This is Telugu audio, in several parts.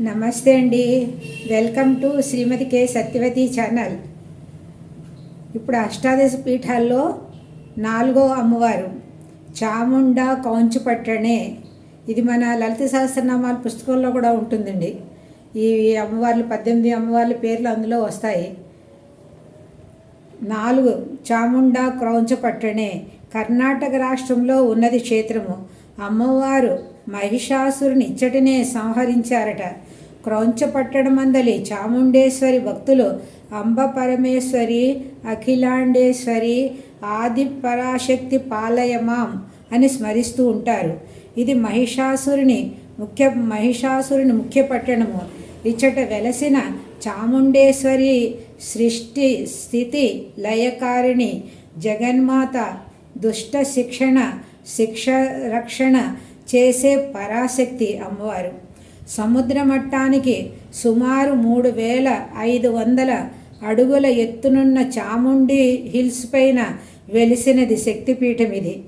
నమస్తే అండి. Welcome to Srimathi K Satyavathi channel. ఇప్పుడు అష్టాదశ పీఠాల్లో నాలుగో అమ్మవారు చాముండ కౌంచుపట్టణే ఇది మన లలిత సహస్రనామాల పుస్తకంలో కూడా ఉంటుందండి. ఈ అమ్మవార్లు పద్దెనిమిది అమ్మవార్ల పేర్లు అందులో వస్తాయి. నాలుగు చాముండ క్రౌంచపట్టణే కర్ణాటక రాష్ట్రంలో ఉన్నది క్షేత్రము. అమ్మవారు మహిషాసురుని ఇచ్చటినే సంహరించారట. క్రౌంచపట్టణమందలి చాముండేశ్వరి భక్తులు అంబ పరమేశ్వరి అఖిలాండేశ్వరి ఆది పరాశక్తి పాలయమాం అని స్మరిస్తూ ఉంటారు. ఇది మహిషాసురుని ముఖ్య మహిషాసురుని ముఖ్య పట్టణము. ఇచ్చట వెలసిన చాముండేశ్వరి సృష్టి స్థితి లయకారిణి జగన్మాత దుష్ట శిక్షణ శిక్ష రక్షణ చేసే పరాశక్తి అమ్మవారు. సముద్ర మట్టానికి సుమారు మూడు వేల ఐదు వందల అడుగుల ఎత్తునున్న చాముండి హిల్స్ పైన వెలిసినది శక్తిపీఠం ఇది.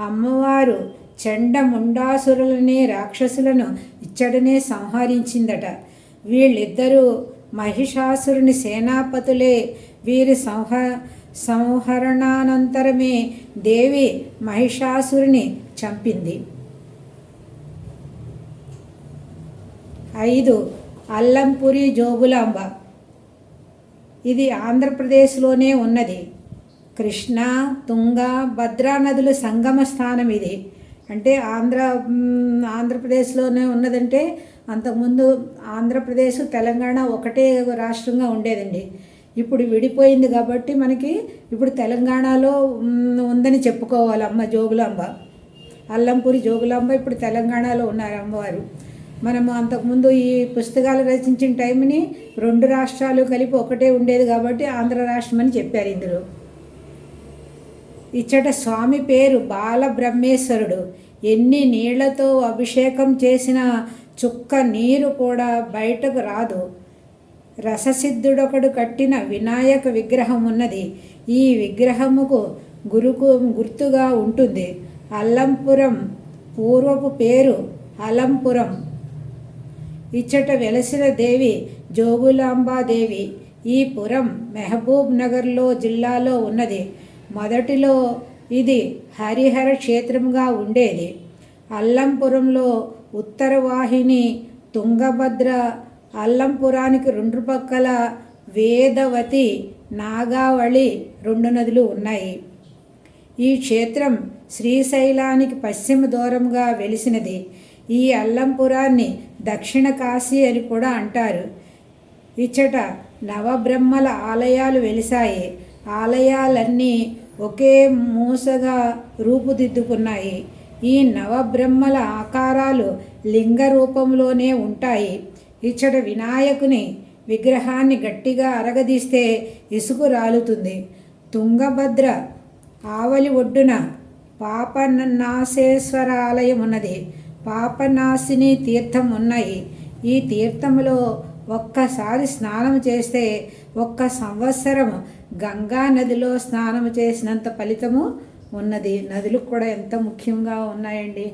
అమ్మవారు చండముండాసురులని రాక్షసులను ఇచ్చడనే సంహరించిందట. వీళ్ళిద్దరూ మహిషాసురుని సేనాపతులే. వీరి సంహ సంహరణానంతరమే దేవి మహిషాసురుని చంపింది. ఐదు అల్లంపురి జోగులాంబ. ఇది ఆంధ్రప్రదేశ్లోనే ఉన్నది. కృష్ణ తుంగ భద్రా నదుల సంగమ స్థానం ఇది. అంటే ఆంధ్ర ఆంధ్రప్రదేశ్లోనే ఉన్నదంటే అంతకుముందు ఆంధ్రప్రదేశ్ తెలంగాణ ఒకటే రాష్ట్రంగా ఉండేదండి. ఇప్పుడు విడిపోయింది కాబట్టి మనకి ఇప్పుడు తెలంగాణలో ఉందని చెప్పుకోవాలి అమ్మ జోగులాంబ. అల్లంపూరి జోగులాంబ ఇప్పుడు తెలంగాణలో ఉన్నారు అమ్మవారు. మనము అంతకుముందు ఈ పుస్తకాలు రచించిన టైంని రెండు రాష్ట్రాలు కలిపి ఒకటే ఉండేది కాబట్టి ఆంధ్ర రాష్ట్రం అని చెప్పారు ఇందులో. ఇచ్చట స్వామి పేరు బాలబ్రహ్మేశ్వరుడు. ఎన్ని నీళ్ళతో అభిషేకం చేసిన చుక్క నీరు కూడా బయటకు రాదు. రససిద్ధుడొకడు కట్టిన వినాయక విగ్రహం ఉన్నది. ఈ విగ్రహముకు గురుకు గుర్తుగా ఉంటుంది. అల్లంపురం పూర్వపు పేరు అలంపురం. ఇచ్చట వెలసిన దేవి జోగులాంబాదేవి ఈ పురం మెహబూబ్ నగర్లో జిల్లాలో ఉన్నది. మొదటిలో ఇది హరిహర క్షేత్రంగా ఉండేది. అల్లంపురంలో ఉత్తర వాహిని తుంగభద్ర అల్లంపురానికి రెండు పక్కల వేదవతి నాగావళి రెండు నదులు ఉన్నాయి. ఈ క్షేత్రం శ్రీశైలానికి పశ్చిమ దూరంగా వెలిసినది. ఈ అల్లంపురాన్ని దక్షిణ కాశీ అని కూడా అంటారు. ఇచ్చట నవబ్రహ్మల ఆలయాలు వెలిసాయి ఆలయాలన్నీ ఒకే మూసగా రూపుదిద్దుకున్నాయి. ఈ నవబ్రహ్మల ఆకారాలు లింగ రూపంలోనే ఉంటాయి. ఇచ్చట వినాయకుని విగ్రహాన్ని గట్టిగా అరగదీస్తే ఇసుకు రాలుతుంది. తుంగభద్ర ఆవలి ఒడ్డున పాపనాశేశ్వర ఆలయం ఉన్నది. పాపనాశిని తీర్థం ఉన్నాయి. ఈ తీర్థములో ఒక్కసారి స్నానం చేస్తే ఒక్క సంవత్సరం గంగా నదిలో స్నానం చేసినంత ఫలితము ఉన్నది. నదులు కూడా ఎంత ముఖ్యంగా ఉన్నాయండి.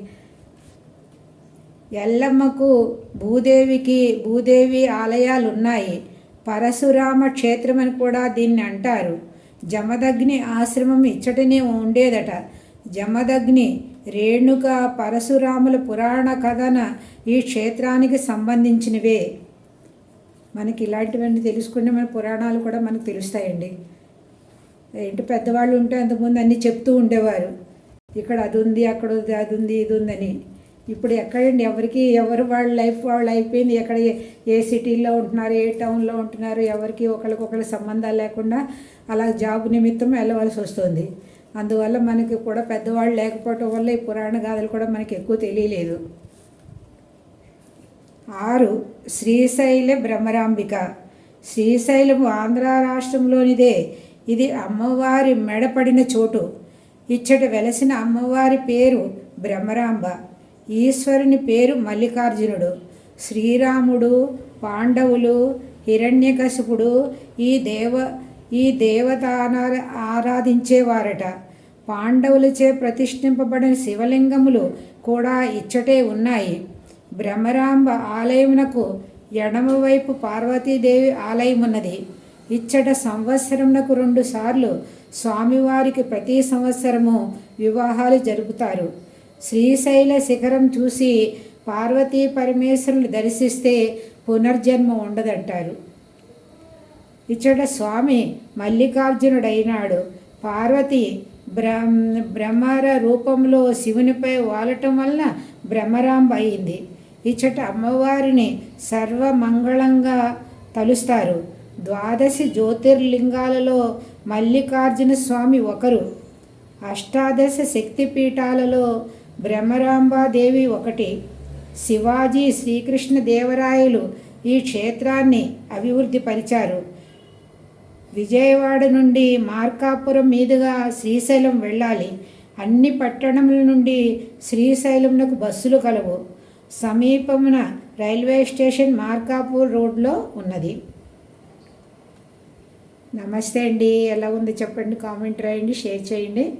ఎల్లమ్మకు భూదేవికి భూదేవి ఆలయాలు ఉన్నాయి పరశురామ క్షేత్రం అని కూడా దీన్ని అంటారు. జమదగ్ని ఆశ్రమం ఇచ్చటనే ఉండేదట. జమదగ్ని రేణుక పరశురాముల పురాణ కథన ఈ క్షేత్రానికి సంబంధించినవే. మనకి ఇలాంటివన్నీ తెలుసుకుంటే మన పురాణాలు కూడా మనకు తెలుస్తాయండి. ఏంటి పెద్దవాళ్ళు ఉంటే అంతకుముందు అన్నీ చెప్తూ ఉండేవారు. ఇక్కడ అది ఉంది అక్కడ ఉంది అది ఉంది ఇది ఉందని. ఇప్పుడు ఎక్కడండి? ఎవరికి ఎవరు వాళ్ళ లైఫ్ వాళ్ళు అయిపోయింది? ఎక్కడ ఏ- ఏ సిటీలో ఉంటున్నారు ఏ టౌన్లో ఉంటున్నారు? ఎవరికి ఒకరికొకరి సంబంధాలు లేకుండా అలా జాబ్ నిమిత్తం వెళ్ళవలసి వస్తుంది. అందువల్ల మనకి కూడా పెద్దవాళ్ళు లేకపోవటం వల్ల ఈ పురాణ గాథలు కూడా మనకి ఎక్కువ తెలియలేదు. ఆరు శ్రీశైల భ్రమరాంబిక. శ్రీశైలం ఆంధ్ర రాష్ట్రంలోనిదే. ఇది అమ్మవారి మెడపడిన చోటు. ఇచ్చట వెలసిన అమ్మవారి పేరు భ్రమరాంబ. ఈశ్వరుని పేరు మల్లికార్జునుడు. శ్రీరాముడు పాండవులు హిరణ్యకశిపుడు ఈ దేవ ఈ దేవత ఆరాధించేవారట. పాండవులచే ప్రతిష్ఠింపబడిన శివలింగములు కూడా ఇచ్చటే ఉన్నాయి. బ్రహ్మరాంబ ఆలయమునకు ఎడమవైపు పార్వతీదేవి ఆలయమున్నది. ఇచ్చట సంవత్సరమునకు రెండు సార్లు స్వామివారికి ప్రతి సంవత్సరము వివాహాలు జరుపుతారు. శ్రీశైల శిఖరం చూసి పార్వతీ పరమేశ్వరుని దర్శిస్తే పునర్జన్మ ఉండదంటారు. ఇచ్చట స్వామి మల్లికార్జునుడైనాడు. పార్వతి బ్రహ్మర రూపంలో శివునిపై వాలటం వలన బ్రహ్మరాంబ అయింది ఇచ్చట అమ్మవారిని సర్వమంగళంగా తలుస్తారు. ద్వాదశి జ్యోతిర్లింగాలలో మల్లికార్జున స్వామి ఒకరు. అష్టాదశ శక్తిపీఠాలలో బ్రహ్మరాంబాదేవి ఒకటి. శివాజీ శ్రీకృష్ణ దేవరాయలు ఈ క్షేత్రాన్ని అభివృద్ధి పరిచారు విజయవాడ నుండి మార్కాపురం మీదుగా శ్రీశైలం వెళ్ళాలి. అన్ని పట్టణముల నుండి శ్రీశైలంనకు బస్సులు కలవు. సమీపమున రైల్వే స్టేషన్ మార్కాపూర్ రోడ్లో ఉన్నది. నమస్తే అండి. ఎలా ఉంది? చెప్పండి. కామెంట్ రాయండి. షేర్ చేయండి.